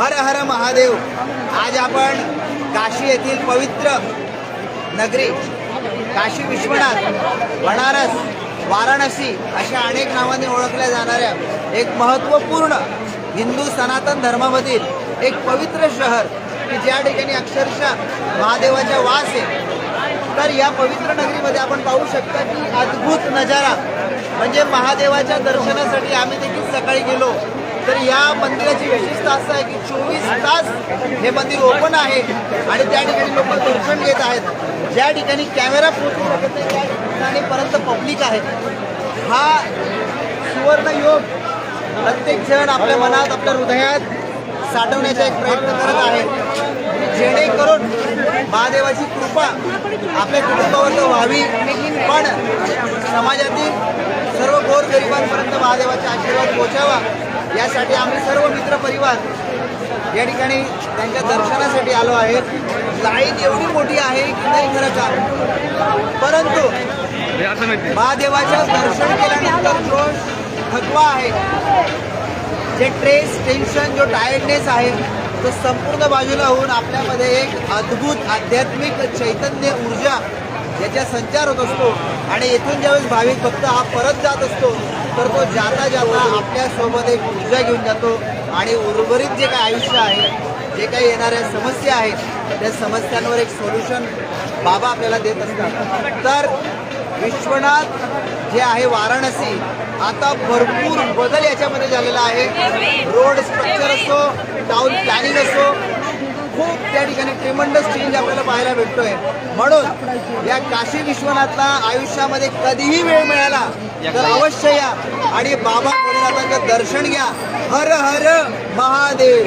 हर हर महादेव. आज आपण काशी येथील पवित्र नगरी काशी विश्वनाथ बनारस वाराणसी अशा अनेक नावाने ओळखल्या जाणाऱ्या एक महत्त्वपूर्ण हिंदू सनातन धर्मामधील एक पवित्र शहर की ज्या ठिकाणी अक्षरशः महादेवाचा वास आहे. तर या पवित्र नगरीमध्ये आपण पाहू शकता की अद्भुत नजारा. म्हणजे महादेवाच्या दर्शनासाठी आम्ही देखील सकाळी गेलो. तर या मंदिराची विशेषता असं आहे की चोवीस तास हे मंदिर ओपन आहे आणि त्या ठिकाणी लोक दर्शन घेत आहेत. ज्या ठिकाणी कॅमेरा पोहोचू शकत नाही त्या ठिकाणी पब्लिक आहे. हा सुवर्ण योग प्रत्येक जण आपल्या मनात आपल्या हृदयात साठवण्याचा एक प्रयत्न करत आहे. जेणेकरून महादेवाची कृपा आपल्या कुटुंबावर व्हावी. पण समाजातील सर्व गोरगरिबांपर्यंत महादेवाचा आशीर्वाद पोचावा यासाठी आम्ही सर्व मित्र परिवार या ठिकाणी त्यांच्या दर्शनासाठी आलो आहे लाईन एवढी मोठी आहे की नाही खरं परंतु महादेवाचं दर्शन केल्यानंतर जो थकवा आहे जे ट्रेस टेन्शन जो टायर्डनेस आहे तो संपूर्ण बाजूला होऊन आपल्यामध्ये एक अद्भुत आध्यात्मिक चैतन्य ऊर्जा याचा संचार होत असतो. आणि येथून ज्यावेळेस भाविक भक्त हा परत जात असतो तर तो जाता जाता आपल्यासोबत एक ऊर्जा घेऊन जातो आणि उर्वरित जे काही आयुष्य आहे जे काही येणाऱ्या समस्या आहेत त्या समस्यांवर एक सोल्युशन बाबा आपल्याला देत असतात. तर विश्वनाथ जे आहे वाराणसी आता भरपूर बदल याच्यामध्ये झालेला आहे. रोड स्ट्रक्चर असो टाऊन प्लॅनिंग असो ट्रिमंडस चेंज आपल्याला पाहायला भेटतोय. म्हणून या काशी विश्वनाथला आयुष्यामध्ये कधीही वेळ मिळाला तर अवश्य या. आणि बाबा भोलेनाथांचं दर्शन घ्या. हर हर महादेव.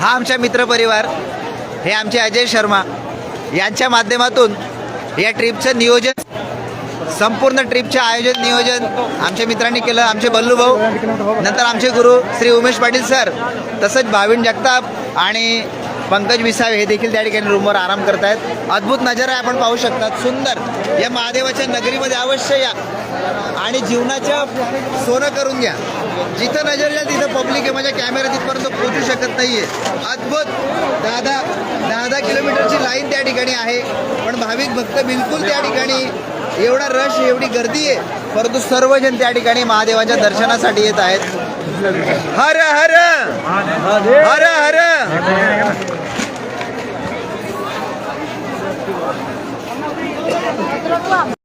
हा आमचा मित्रपरिवार. हे आमचे अजय शर्मा यांच्या माध्यमातून या ट्रिपचं नियोजन संपूर्ण ट्रिपचे आयोजन नियोजन आमच्या मित्रांनी केलं आमचे बल्लू भाऊ नंतर आमचे गुरु श्री उमेश पाटील सर तसंच भाविन जगताप आणि पंकज विसावे हे देखील त्या ठिकाणी रूमवर आराम करतायत. अद्भुत नजारा आपण पाहू शकतात. सुंदर. या महादेवाच्या नगरीमध्ये अवश्य या. आणि जीवनाच्या सोनं करून घ्या. जिथं नजर येईल तिथं पब्लिक आहे. माझ्या कॅमेरा तिथपर्यंत पोहोचू शकत नाहीये. अद्भुत! दहा दहा दहा दहा किलोमीटरची लाईन त्या ठिकाणी आहे. पण भाविक भक्त बिलकुल त्या ठिकाणी एवढा रश एवढी गर्दी आहे. परंतु सर्वजण त्या ठिकाणी महादेवाच्या दर्शनासाठी येत आहेत. हर हर! हर हर!